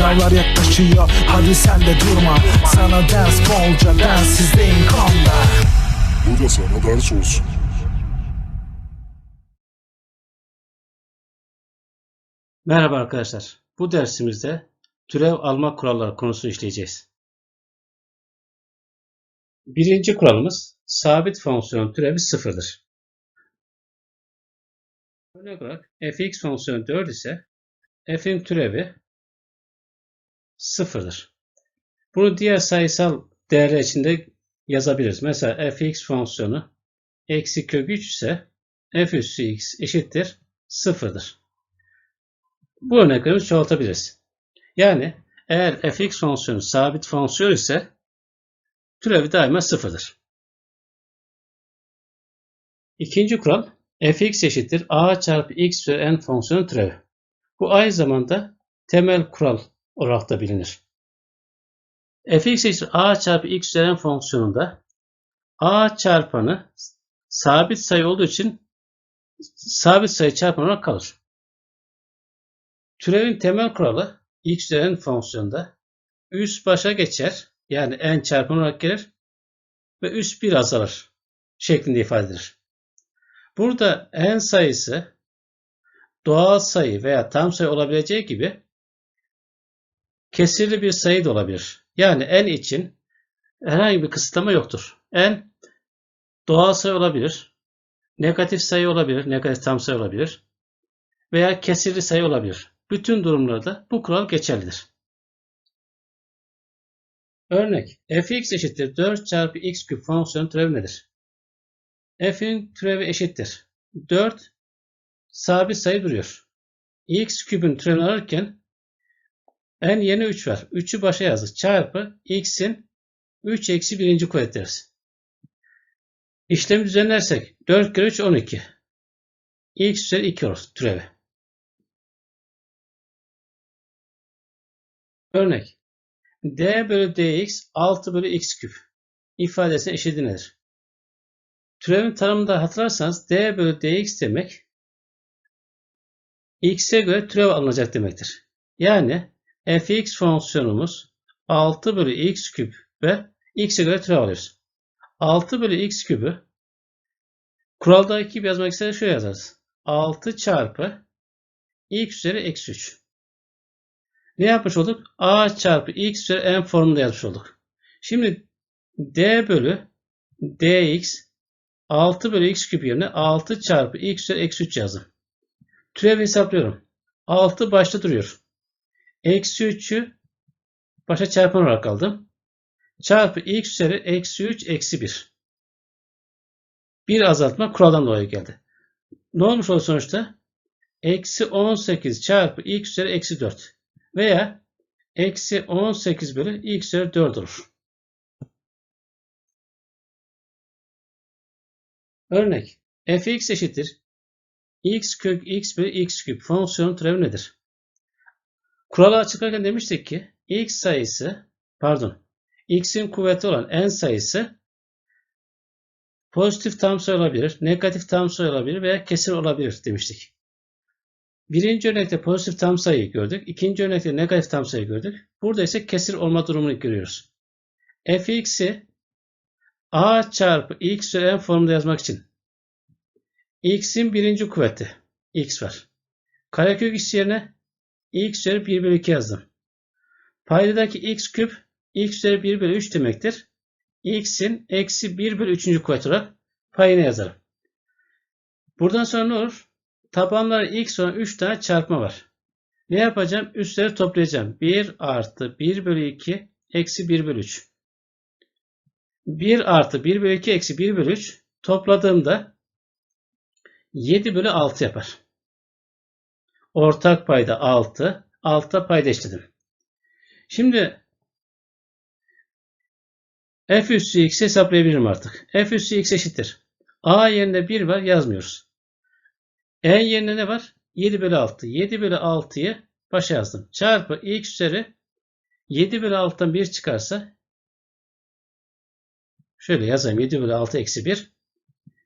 Sınavlar yaklaşıyor hadi sen de durma Sana ders bolca densizliğin konda Bu da sana ders olsun. Merhaba arkadaşlar. Bu dersimizde türev alma kuralları konusunu işleyeceğiz. Birinci kuralımız sabit fonksiyon türevi sıfırdır. Örnek olarak fx fonksiyonu 4 ise f'in türevi sıfırdır. Bunu diğer sayısal değerler içinde yazabiliriz. Mesela fx fonksiyonu eksi kök 3 ise f üssü x eşittir sıfırdır. Bu örneklerimizi çoğaltabiliriz. Yani eğer fx fonksiyonu sabit fonksiyon ise türevi daima sıfırdır. İkinci kural fx eşittir a çarpı x üzeri n fonksiyonu türevi. Bu aynı zamanda temel kural olarak da bilinir. fx eşittir a çarpı x üzeri n fonksiyonunda a çarpanı sabit sayı olduğu için sabit sayı çarpanı olarak kalır. Türevin temel kuralı x üzeri n fonksiyonunda üst başa geçer yani n çarpım olarak gelir ve üst 1 azalır şeklinde ifade edilir. Burada n sayısı doğal sayı veya tam sayı olabileceği gibi kesirli bir sayı da olabilir. Yani n için herhangi bir kısıtlama yoktur. n doğal sayı olabilir, negatif sayı olabilir, negatif tam sayı olabilir veya kesirli sayı olabilir. Bütün durumlarda bu kural geçerlidir. Örnek fx eşittir 4 çarpı x küp fonksiyon türevi nedir? f'in türevi eşittir. 4 sabit sayı duruyor. x küpün türevini alırken n yeni 3 var. 3'ü başa yazdık. Çarpı x'in 3 eksi 1. kuvvet deriz. İşlemi düzenlersek 4 kere 3 12. x üzeri 2 olur türevi. Örnek d bölü dx 6 bölü x küp ifadesine eşitliği nedir? Türevin tanımında hatırlarsanız d bölü dx demek x'e göre türev alınacak demektir. Yani fx fonksiyonumuz 6 bölü x küp ve x'e göre türev alıyoruz. 6 bölü x küpü kuraldaki gibi yazmak istersek şöyle yazarız. 6 çarpı x üzeri eksi 3. Ne yapmış olduk? a çarpı x üzeri n formunda yazmış olduk. Şimdi d bölü dx 6 bölü x küp yerine 6 çarpı x üzeri eksi 3 yazdım. Türevi hesaplıyorum. 6 başta duruyor. Eksi 3'ü başa çarpan olarak aldım. Çarpı x üzeri eksi 3 eksi 1. Bir azaltma kuraldan dolayı geldi. Ne olmuş oldu sonuçta? Eksi 18 çarpı x üzeri eksi 4 veya eksi 18 bölü x üzeri 4 olur. Örnek fx eşittir x kök x bölü x küp fonksiyonun türevi nedir? Kuralı açıklarken demiştik ki x sayısı pardon x'in kuvveti olan n sayısı pozitif tam sayı olabilir, negatif tam sayı olabilir veya kesir olabilir demiştik. Birinci örnekte pozitif tam sayıyı gördük. İkinci örnekte negatif tam sayıyı gördük. Burada ise kesir olma durumunu görüyoruz. fx'i a çarpı x üzeri n formunda yazmak için x'in birinci kuvveti x var. Karekök x yerine x üzeri 1 bölü 2 yazdım. Paydadaki x küp x üzeri 1 bölü 3 demektir. x'in eksi 1 bölü 3. kuvvet olarak payına yazarım. Buradan sonra ne olur? Tabanları x olan 3 tane çarpma var. Ne yapacağım? Üstleri toplayacağım. 1 artı 1 bölü 2 eksi 1 bölü 3. 1 artı 1 bölü 2 eksi 1 bölü 3 topladığımda 7 bölü 6 yapar. Ortak payda 6. Altta payda eşitledim. Şimdi f üssü x hesaplayabilirim artık. f üssü x eşittir. a yerine 1 var yazmıyoruz. n yerine ne var? 7 bölü 6. 7 bölü 6'yı başa yazdım. Çarpı x üzeri 7 bölü 6'dan 1 çıkarsa şöyle yazayım. 7 bölü 6 eksi 1.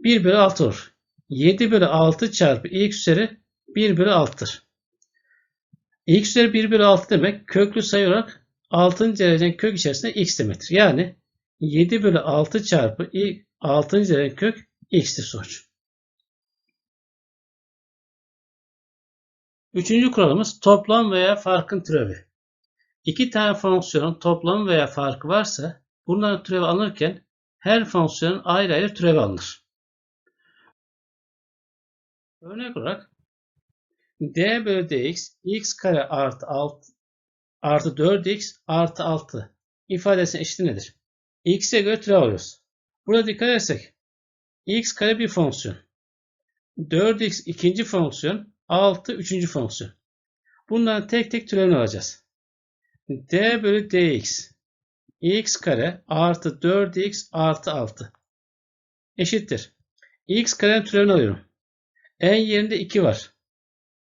1 bölü 6 olur. 7 bölü 6 çarpı x üzeri 1 bölü 6'tır. x üzeri 1 bölü 6 demek köklü sayı olarak 6. derecenin kök içerisinde x demektir. Yani 7 bölü 6 çarpı 6. derecenin kök x'tir sonuç. Üçüncü kuralımız toplam veya farkın türevi. İki tane fonksiyonun toplamı veya farkı varsa bunların türevi alınırken her fonksiyonun ayrı ayrı türevi alınır. Örnek olarak d bölü dx x kare artı 6 artı 4x artı 6 ifadesinin eşiti nedir? x'e göre türev alıyoruz. Burada dikkat edersek x kare bir fonksiyon. 4x ikinci fonksiyon. 6 üçüncü fonksiyon. Bundan tek tek türevini alacağız. d bölü dx x kare artı 4x artı 6 eşittir. x karenin türevini alıyorum. En yerinde 2 var.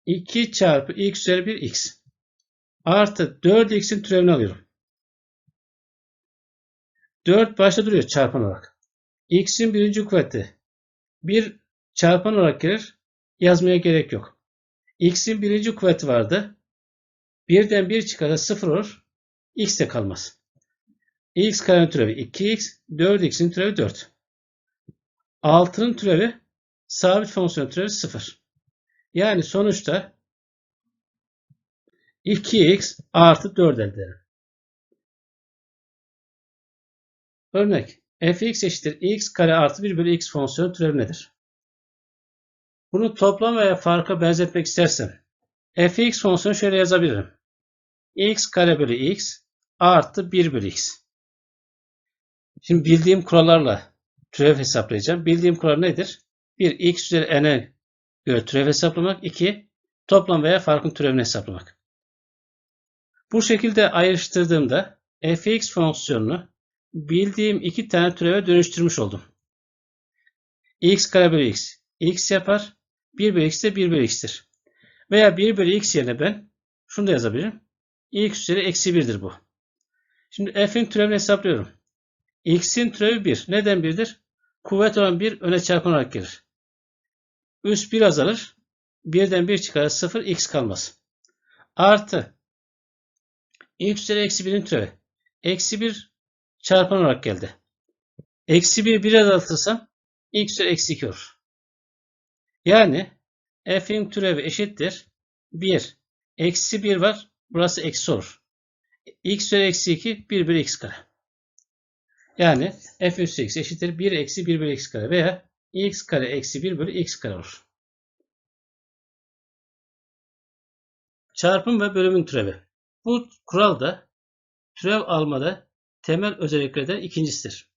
2 çarpı x üzeri 1 x. Artı 4x'in türevini alıyorum. 4 başta duruyor çarpan olarak. x'in birinci kuvveti. 1 çarpan olarak gelir. Yazmaya gerek yok. x'in birinci kuvveti vardı. Birden 1 çıkarsa 0 olur. x de kalmaz. x karenin türevi 2x, 4x'in türevi 4. 6'nın türevi sabit fonksiyon türevi 0. Yani sonuçta 2x artı 4 elde ederim. Örnek fx eşittir x kare artı 1 bölü x fonksiyonu türevi nedir? Bunu toplam veya farka benzetmek istersem fx fonksiyonu şöyle yazabilirim. x kare bölü x artı 1 bölü x. Şimdi bildiğim kurallarla türev hesaplayacağım. Bildiğim kural nedir? 1 x üzeri n'e göre türev hesaplamak. 2 toplam veya farkın türevini hesaplamak. Bu şekilde ayrıştırdığımda fx fonksiyonunu bildiğim iki tane türeve dönüştürmüş oldum. x kare bölü x x yapar. 1 bölü x de 1 bölü x'tir. Veya 1 bölü x yerine ben şunu da yazabilirim. x üzeri eksi 1'dir bu. Şimdi f'in türevini hesaplıyorum. x'in türevi 1. Neden 1'dir? Kuvvet olan 1 öne çarpan olarak gelir. Üst 1 azalır. 1'den 1 çıkar 0 x kalmaz. Artı x üzeri eksi 1'in türevi. Eksi 1 çarpan olarak geldi. Eksi 1 1 azaltırsam x üzeri eksi 2 olur. Yani f'in türevi eşittir. 1. Eksi 1 var. Burası eksi olur. x üzeri eksi 2 1 bölü x kare. Yani f üssü x eşittir 1 eksi 1 bölü x kare veya x kare eksi 1 bölü x kare olur. Çarpım ve bölümün türevi. Bu kural da türev almada temel özelliklerden ikincisidir.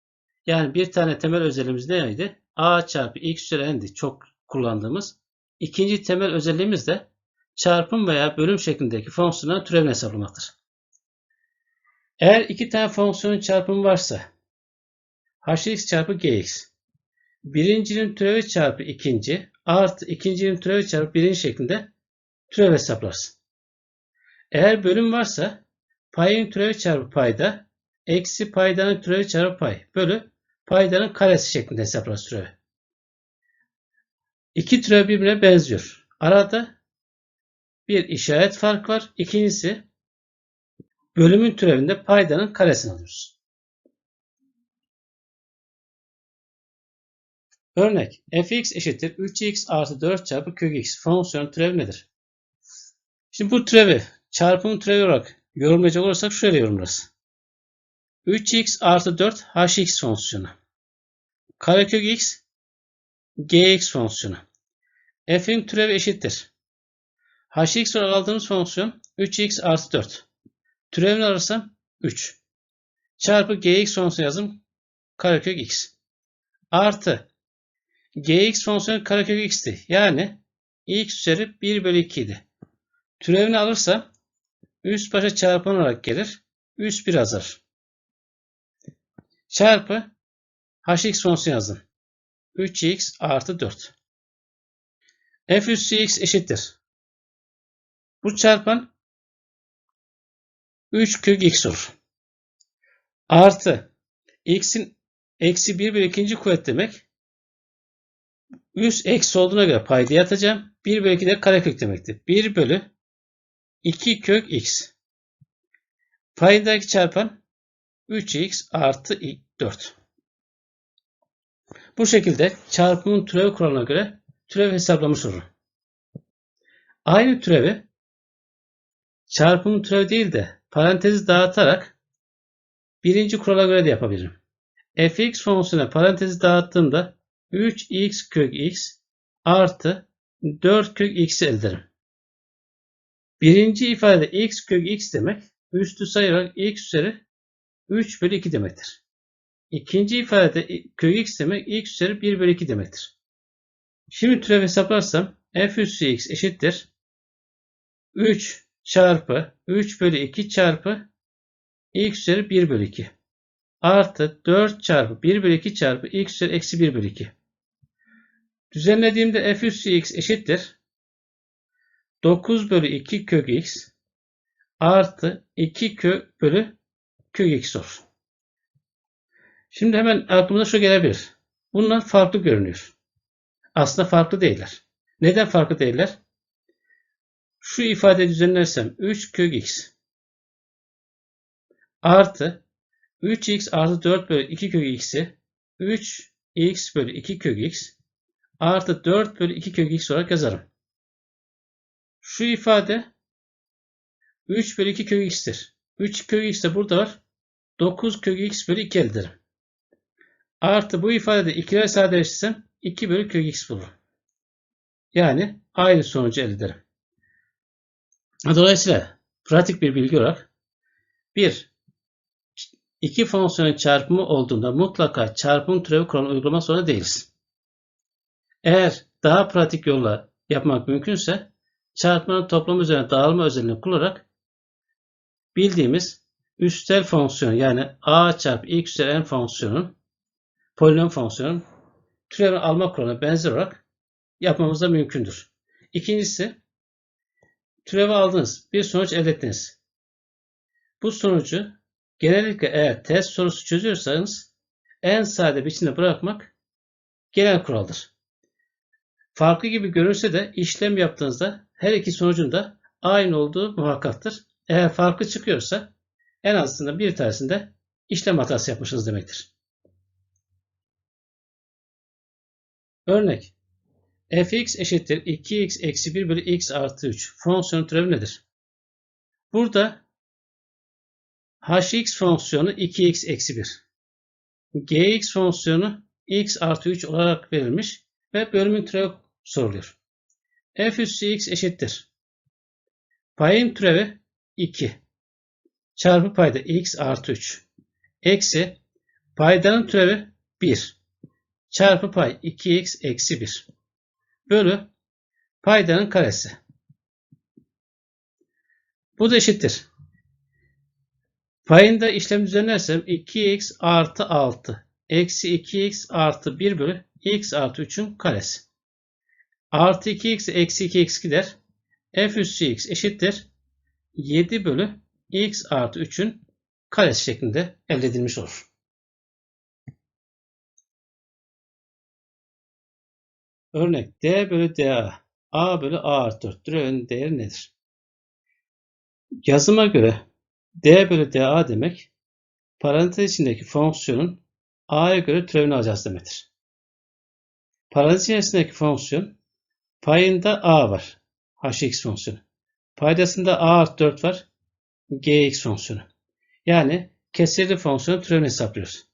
Yani bir tane temel özelliğimiz neydi? a çarpı x üzeri n'di çok kullandığımız. İkinci temel özelliğimiz de çarpım veya bölüm şeklindeki fonksiyonların türevini hesaplamaktır. Eğer iki tane fonksiyonun çarpımı varsa hx çarpı gx birincinin türevi çarpı ikinci artı ikincinin türevi çarpı birinci şeklinde türev hesaplarsın. Eğer bölüm varsa payın türevi çarpı payda eksi paydanın türevi çarpı pay bölü paydanın karesi şeklinde hesaplarsın türevi. İki türev birbirine benziyor. Arada bir işaret fark var. İkincisi bölümün türevinde paydanın karesini alıyoruz. Örnek fx eşittir 3x artı 4 çarpı kök x fonksiyonun türevi nedir? Şimdi bu türevi çarpımın türevi olarak yorumlayacak olursak şöyle yorumlarız. 3x artı 4 hx fonksiyonu. Karekök x gx fonksiyonu. f'in türevi eşittir. hx olarak aldığımız fonksiyon 3x artı 4. Türevini alırsam 3. Çarpı gx fonksiyonu yazım karekök x. Artı gx fonksiyonu karekök x'ti. Yani x üzeri 1 bölü 2 idi. Türevini alırsam üst başa çarpan olarak gelir. Üst 1 azar. Çarpı hx fonksiyonu yazdım. 3x artı 4. f üssü x eşittir. Bu çarpan 3 kök x olur. Artı x'in eksi 1 bölü ikinci kuvvet demek. Üst eksi olduğuna göre paydaya atacağım. 1 bölü 2 de karekök demektir. 1 bölü 2 kök x. Paydaki çarpan 3x artı 4. Bu şekilde çarpımın türev kuralına göre türev hesaplamış olurum. Aynı türevi çarpımın türevi değil de parantezi dağıtarak birinci kurala göre de yapabilirim. fx fonksiyonuna parantezi dağıttığımda 3x kök x artı 4 kök x'i elde ederim. Birinci ifade x kök x demek üstü sayarak x üzeri 3 bölü 2 demektir. İkinci ifade kök x demek x üzeri 1 bölü 2 demektir. Şimdi türev hesaplarsam f üssü x eşittir 3 çarpı 3 bölü 2 çarpı x üzeri 1 bölü 2 artı 4 çarpı 1 bölü 2 çarpı x üzeri eksi 1 bölü 2. Düzenlediğimde f üssü x eşittir 9 bölü 2 kök x artı 2 kök bölü kök x olur. Şimdi hemen aklımıza şu gelebilir. Bunlar farklı görünüyor. Aslında farklı değiller. Neden farklı değiller? Şu ifade düzenlersem 3 kök x artı 3x artı 4 bölü 2 kök x'i 3x bölü 2 kök x artı 4 bölü 2 kök x olarak yazarım. Şu ifade 3 bölü 2 kök x'tir. 3 kök x de burada var. 9 kök x bölü 2 elde ederim. Artı bu ifadede ikiler sadeleştirsem 2 bölü kök x bulurum. Yani aynı sonucu elde ederim. Dolayısıyla pratik bir bilgi olarak bir iki fonksiyonun çarpımı olduğunda mutlaka çarpım türevi kuralı uygulamak zorunda değiliz. Eğer daha pratik yolla yapmak mümkünse çarpmanın toplam üzerine dağılma özelliğini kullanarak bildiğimiz üstel fonksiyon yani a çarpı x üzeri n fonksiyonun polinom fonksiyonun türevi alma kuralına benzer olarak yapmamız da mümkündür. İkincisi türevi aldınız. Bir sonuç elde ettiniz. Bu sonucu genellikle eğer test sorusu çözüyorsanız en sade biçimde bırakmak genel kuraldır. Farklı gibi görünse de işlem yaptığınızda her iki sonucun da aynı olduğu muhakkaktır. Eğer farklı çıkıyorsa en azından bir tanesinde işlem hatası yapmışsınız demektir. Örnek fx eşittir 2x eksi 1 bölü x artı 3 fonksiyonun türevi nedir? Burada hx fonksiyonu 2x eksi 1 gx fonksiyonu x artı 3 olarak verilmiş ve bölümün türevi soruluyor. f üssü x eşittir. Payın türevi 2 çarpı payda x artı 3 eksi paydanın türevi 1 çarpı pay 2x eksi 1 bölü paydanın karesi. Bu da eşittir. Payında işlem düzenlersem 2x artı 6 eksi 2x artı 1 bölü x artı 3'ün karesi. Artı 2x eksi 2x gider. f üssü x eşittir. 7 bölü x artı 3'ün karesi şeklinde elde edilmiş olur. Örnek d bölü da a bölü a artı 4 türevinin değeri nedir? Yazıma göre d bölü da demek parantez içindeki fonksiyonun a'ya göre türevini alacağız demektir. Parantez içerisindeki fonksiyon payında a var. hx fonksiyonu. Paydasında a artı 4 var. gx fonksiyonu. Yani kesirli fonksiyonun türevini hesaplıyoruz.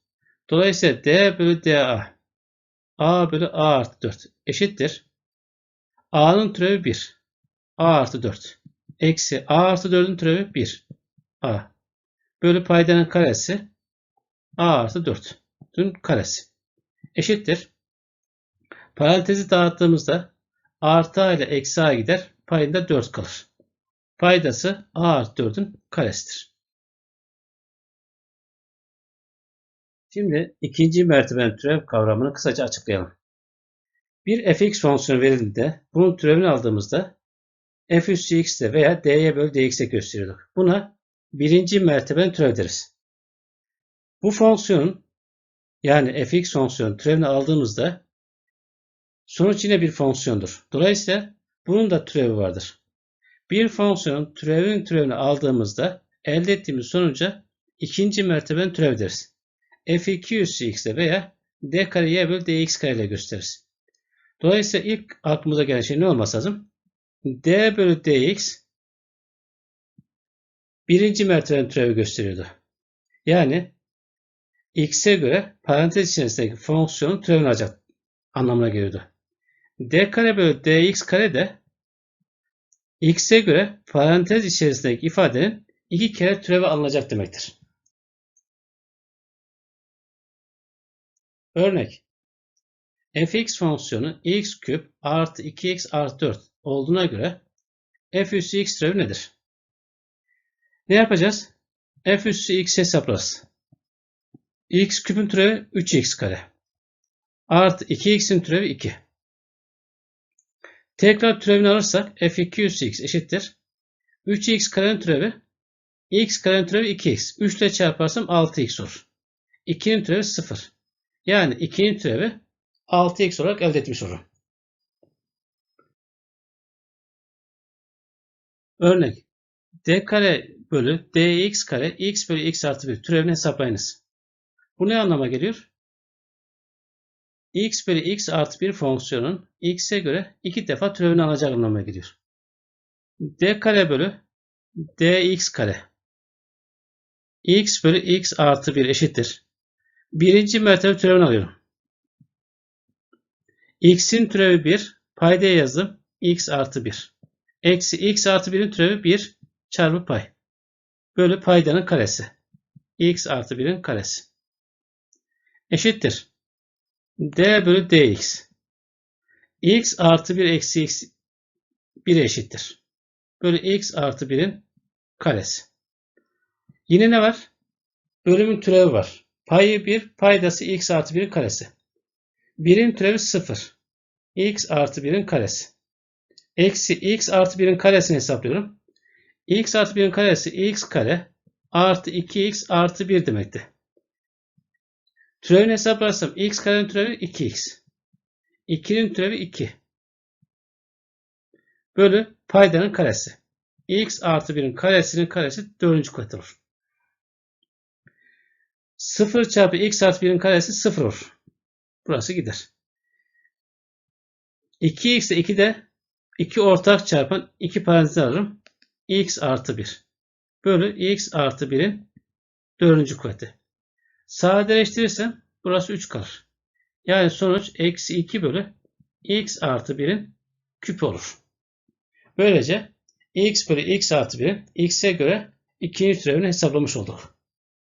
Dolayısıyla d bölü da a bölü a artı 4 eşittir. a'nın türevi 1. a artı 4. Eksi a artı 4'ün türevi 1. a. Bölü paydanın karesi a artı 4'ün karesi. Eşittir. Parantezi dağıttığımızda artı a ile eksi a gider. Payında 4 kalır. Paydası a artı 4'ün karesidir. Şimdi ikinci merteben türev kavramını kısaca açıklayalım. Bir fx fonksiyonu verildiğinde bunun türevini aldığımızda f üssü x'te veya dy bölü dx'e gösteriyorduk. Buna birinci merteben türev deriz. Bu fonksiyonun yani fx fonksiyonu türevini aldığımızda sonuç yine bir fonksiyondur. Dolayısıyla bunun da türevi vardır. Bir fonksiyonun türevin türevini aldığımızda elde ettiğimiz sonuca ikinci mertebenin türevi deriz. f2 üssü x'e veya d kare y bölü dx kare ile gösteririz. Dolayısıyla ilk aklımıza gelen şey ne olması lazım? d bölü dx birinci mertebenin türevi gösteriyordu. Yani x'e göre parantez içerisindeki fonksiyonun türevini alacak anlamına geliyordu. D kare bölü dx kare de x'e göre parantez içerisindeki ifadenin iki kere türevi alınacak demektir. Örnek fx fonksiyonu x küp artı 2x artı 4 olduğuna göre f üssü x türevi nedir? Ne yapacağız? f üssü x hesaplarız. x küpün türevi 3x kare. Artı 2x'in türevi 2. Tekrar türevini alırsak f2 üssü x eşittir. 3x karenin türevi x karenin türevi 2x. 3 ile çarparsam 6x olur. 2'nin türevi 0. Yani 2'nin türevi 6x olarak elde etmiş olurum. Örnek d kare bölü dx kare x bölü x artı 1 türevini hesaplayınız. Bu ne anlama geliyor? X bölü x artı 1 fonksiyonun x'e göre iki defa türevini alacağı anlamına geliyor. d kare bölü dx kare x bölü x artı 1 eşittir. Birinci mertebe türevini alıyorum. x'in türevi 1 paydaya yazdım. x artı 1. Eksi x artı 1'in türevi 1 çarpı pay. Bölü paydanın karesi. x artı 1'in karesi. Eşittir. D bölü dx. x artı 1 eksi x 1 eşittir. Bölü x artı 1'in karesi. Yine ne var? Bölümün türevi var. Payı 1, paydası x artı 1'in karesi. 1'in türevi 0. x artı 1'in karesi. Eksi x artı 1'in karesini hesaplıyorum. x artı 1'in karesi x kare artı 2x artı 1 demekti. Türevini hesaplarsam x karenin türevi 2x. 2'nin türevi 2. Bölü paydanın karesi. x artı 1'in karesinin karesi 4. katı olur. 0 çarpı x artı 1'in karesi 0 olur. Burası gider. 2x ile 2 de 2 ortak çarpan 2 parantez alırım. x artı 1 bölü x artı 1'in 4. kuvveti. Sadeleştirirsem burası 3 kalır. Yani sonuç eksi 2 bölü x artı 1'in küpü olur. Böylece x bölü x artı 1'in x'e göre ikinci türevini hesaplamış olduk.